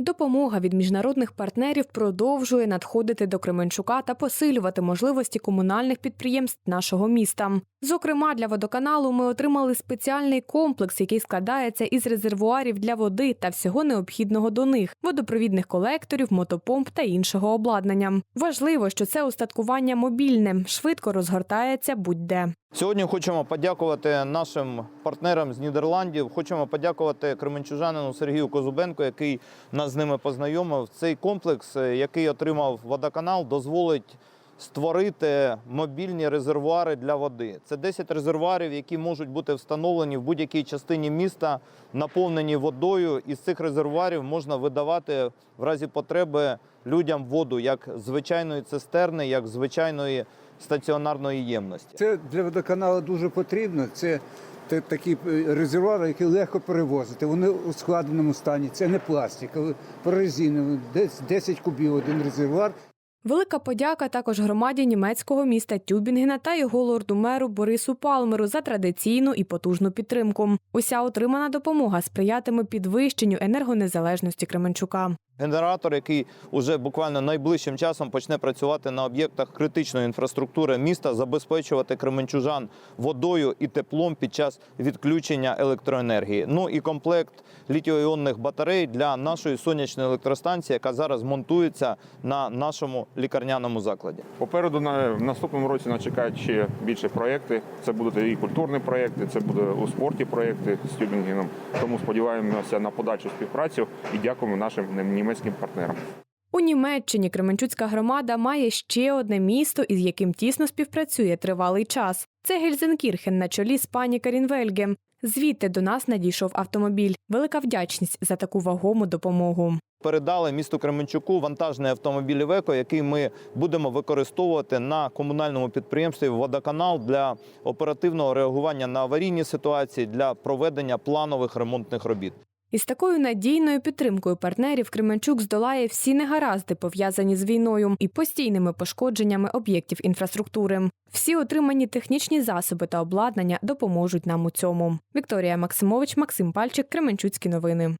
Допомога від міжнародних партнерів продовжує надходити до Кременчука та посилювати можливості комунальних підприємств нашого міста. Зокрема, для водоканалу ми отримали спеціальний комплекс, який складається із резервуарів для води та всього необхідного до них, водопровідних колекторів, мотопомп та іншого обладнання. Важливо, що це устаткування мобільне, швидко розгортається будь-де. Сьогодні хочемо подякувати нашим партнерам з Нідерландів. Хочемо подякувати кременчужанину Сергію Козубенко, який нас з ними познайомив. Цей комплекс, е, який отримав водоканал, дозволить створити мобільні резервуари для води. Це 10 резервуарів, які можуть бути встановлені в будь-якій частині міста, наповнені водою. Із цих резервуарів можна видавати в разі потреби людям воду як звичайної цистерни, як звичайної стаціонарної ємності. Це для водоканалу дуже потрібно. Це такі е, резервуари, які легко перевозити. Вони у складеному стані. Це не пластик, а прорезиновий. Десь 10 кубів один резервуар. Велика подяка також громаді німецького міста Тюбінгена та його лорду-меру Борису Палмеру за традиційну і потужну підтримку. Уся отримана допомога сприятиме підвищенню енергонезалежності Кременчука. Генератор, який уже буквально найближчим часом почне працювати на об'єктах критичної інфраструктури міста, забезпечувати кременчужан водою і теплом під час відключення електроенергії. Ну і комплект літіо-іонних батарей для нашої сонячної електростанції, яка зараз монтується на нашому лікарняному закладі. Попереду на в наступному році нас чекають ще більше проєкти. Це будуть і культурні проєкти, це буде у спорті проєкти з Тюбінгеном. Тому сподіваємося на подальшу співпрацю і дякуємо нашим німецьким партнерам. У Німеччині Кременчуцька громада має ще одне місто, із яким тісно співпрацює тривалий час. Це Гельзенкірхен на чолі з пані Карінвельге. Звідти до нас надійшов автомобіль. Велика вдячність за таку вагому допомогу. Передали місту Кременчуку вантажний автомобіль «Івеко», який ми будемо використовувати на комунальному підприємстві Водоканал для оперативного реагування на аварійні ситуації для проведення планових ремонтних робіт. Із такою надійною підтримкою партнерів Кременчук здолає всі негаразди, пов'язані з війною і постійними пошкодженнями об'єктів інфраструктури. Всі отримані технічні засоби та обладнання допоможуть нам у цьому. Вікторія Максимович, Максим Пальчик, Кременчуцькі новини.